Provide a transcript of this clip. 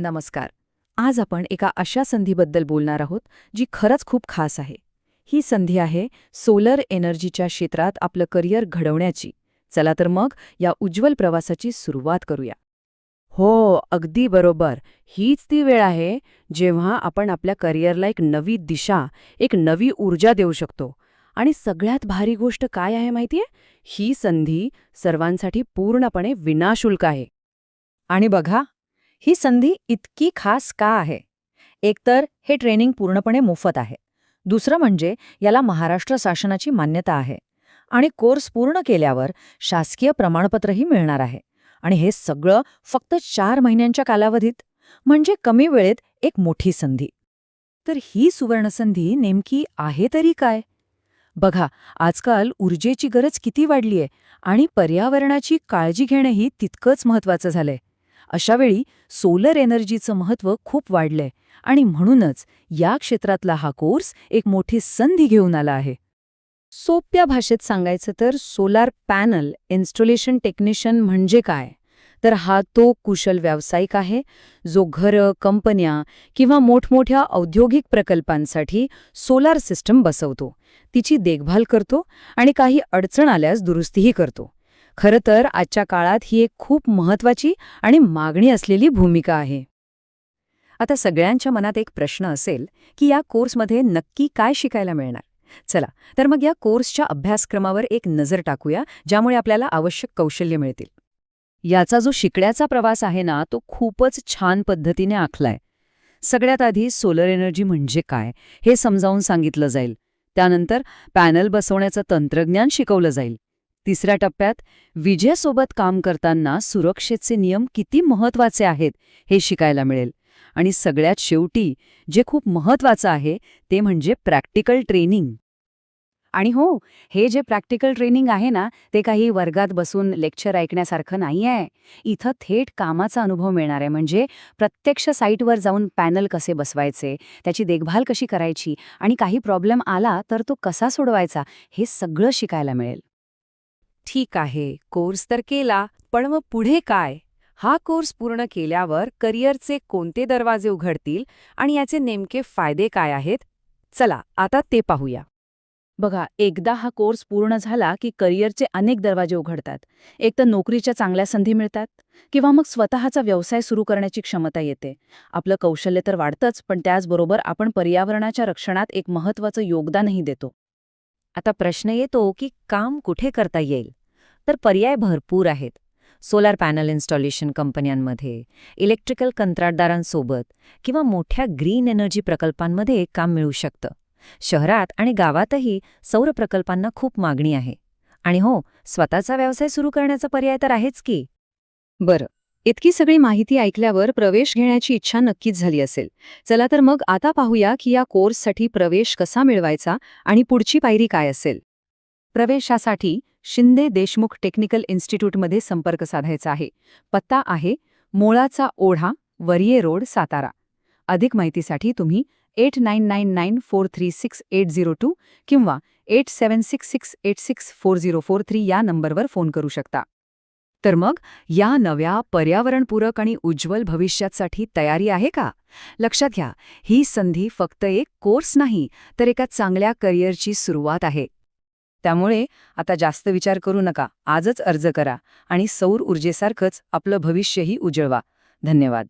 नमस्कार. आज आपण एका अशा संधीबद्दल बोलणार आहोत जी खरंच खूप खास आहे. ही संधी आहे सोलर एनर्जीच्या क्षेत्रात आपलं करिअर घडवण्याची. चला तर मग या उज्ज्वल प्रवासाची सुरुवात करूया. हो अगदी बरोबर. हीच ती वेळ आहे जेव्हा आपण आपल्या करिअरला एक नवी दिशा एक नवी ऊर्जा देऊ शकतो. आणि सगळ्यात भारी गोष्ट काय आहे माहितीये? ही संधी सर्वांसाठी पूर्णपणे विनाशुल्क आहे. आणि बघा ही संधी इतकी खास का आहे? एकतर हे ट्रेनिंग पूर्णपणे मोफत आहे. दुसरं म्हणजे याला महाराष्ट्र शासनाची मान्यता आहे आणि कोर्स पूर्ण केल्यावर शासकीय प्रमाणपत्रही मिळणार आहे. आणि हे सगळं फक्त चार महिन्यांच्या कालावधीत? म्हणजे कमी वेळेत एक मोठी संधी. तर ही सुवर्णसंधी नेमकी आहे तरी काय? बघा आजकाल ऊर्जेची गरज किती वाढलीय आणि पर्यावरणाची काळजी घेणंही तितकंच महत्वाचं झालंय. अशावेळी सोलर एनर्जीचं महत्त्व खूप वाढलंय आणि म्हणूनच या क्षेत्रातला हा कोर्स एक मोठी संधी घेऊन आला आहे. सोप्या भाषेत सांगायचं तर सोलार पॅनल इन्स्टॉलेशन टेक्निशियन म्हणजे काय? तर हा तो कुशल व्यावसायिक आहे जो घरं कंपन्या किंवा मोठमोठ्या औद्योगिक प्रकल्पांसाठी सोलार सिस्टम बसवतो. तिची देखभाल करतो आणि काही अडचण आल्यास दुरुस्तीही करतो. खरं तर आजच्या काळात ही एक खूप महत्वाची आणि मागणी असलेली भूमिका आहे. आता सगळ्यांच्या मनात एक प्रश्न असेल की या कोर्समध्ये नक्की काय शिकायला मिळणार? चला तर मग या कोर्सच्या अभ्यासक्रमावर एक नजर टाकूया ज्यामुळे आपल्याला आवश्यक कौशल्य मिळतील. याचा जो शिकण्याचा प्रवास आहे ना तो खूपच छान पद्धतीने आखलाय. सगळ्यात आधी सोलर एनर्जी म्हणजे काय हे समजावून सांगितलं जाईल. त्यानंतर पॅनल बसवण्याचं तंत्रज्ञान शिकवलं जाईल. तिसऱ्या टप्प्यात विजेसोबत काम करताना सुरक्षेचे नियम किती महत्त्वाचे आहेत हे शिकायला मिळेल. आणि सगळ्यात शेवटी जे खूप महत्वाचं आहे ते म्हणजे प्रॅक्टिकल ट्रेनिंग. आणि हो हे जे प्रॅक्टिकल ट्रेनिंग आहे ना ते काही वर्गात बसून लेक्चर ऐकण्यासारखं नाही आहे. इथं थेट कामाचा अनुभव मिळणार आहे. म्हणजे प्रत्यक्ष साईटवर जाऊन पॅनल कसे बसवायचे त्याची देखभाल कशी करायची आणि काही प्रॉब्लेम आला तर तो कसा सोडवायचा हे सगळं शिकायला मिळेल. ठीक आहे कोर्स तर केला पण मग पुढे काय? हा कोर्स पूर्ण केल्यावर करिअरचे कोणते दरवाजे उघडतील आणि याचे नेमके फायदे काय आहेत? चला आता ते पाहूया. बघा एकदा हा कोर्स पूर्ण झाला की करिअरचे अनेक दरवाजे उघडतात. एक तर नोकरीच्या चांगल्या संधी मिळतात किंवा मग स्वतःचा व्यवसाय सुरू करण्याची क्षमता येते. आपलं कौशल्य तर वाढतंच पण त्याचबरोबर आपण पर्यावरणाच्या रक्षणात एक महत्त्वाचं योगदानही देतो. आता प्रश्न येतो की काम कुठे करता येईल? तर पर्याय भरपूर आहेत. सोलार पॅनल इन्स्टॉलेशन कंपन्यांमध्ये इलेक्ट्रिकल कंत्राटदारांसोबत किंवा मोठ्या ग्रीन एनर्जी प्रकल्पांमध्ये काम मिळू शकतं. शहरात आणि गावातही सौर प्रकल्पांना खूप मागणी आहे. आणि हो स्वतःचा व्यवसाय सुरू करण्याचा पर्याय तर आहेच की. बरं. इतकी सगळी माहिती ऐकल्यावर प्रवेश घेण्याची इच्छा नक्कीच झाली असेल. चला तर मग आता पाहूया की या कोर्ससाठी प्रवेश कसा मिळवायचा आणि पुढची पायरी काय असेल. प्रवेशासाठी शिंदे देशमुख टेक्निकल इन्स्टिट्यूटमध्ये संपर्क साधायचा आहे. पत्ता आहे मोळाचा ओढा वरिये रोड सातारा. अधिक माहितीसाठी तुम्ही eight nine nine nine four three six eight zero two किंवा eight seven six six eight six four zero four three या नंबरवर फोन करू शकता. तर मग या नव्या पर्यावरणपूरक आणि उज्ज्वल भविष्यासाठी तयारी आहे का? लक्षात घ्या ही संधी फक्त एक कोर्स नाही तर एका चांगल्या करिअरची सुरुवात आहे. त्यामुळे आता जास्त विचार करू नका. आजच अर्ज करा आणि सौर ऊर्जेसारखंच आपलं भविष्यही उजळवा. धन्यवाद.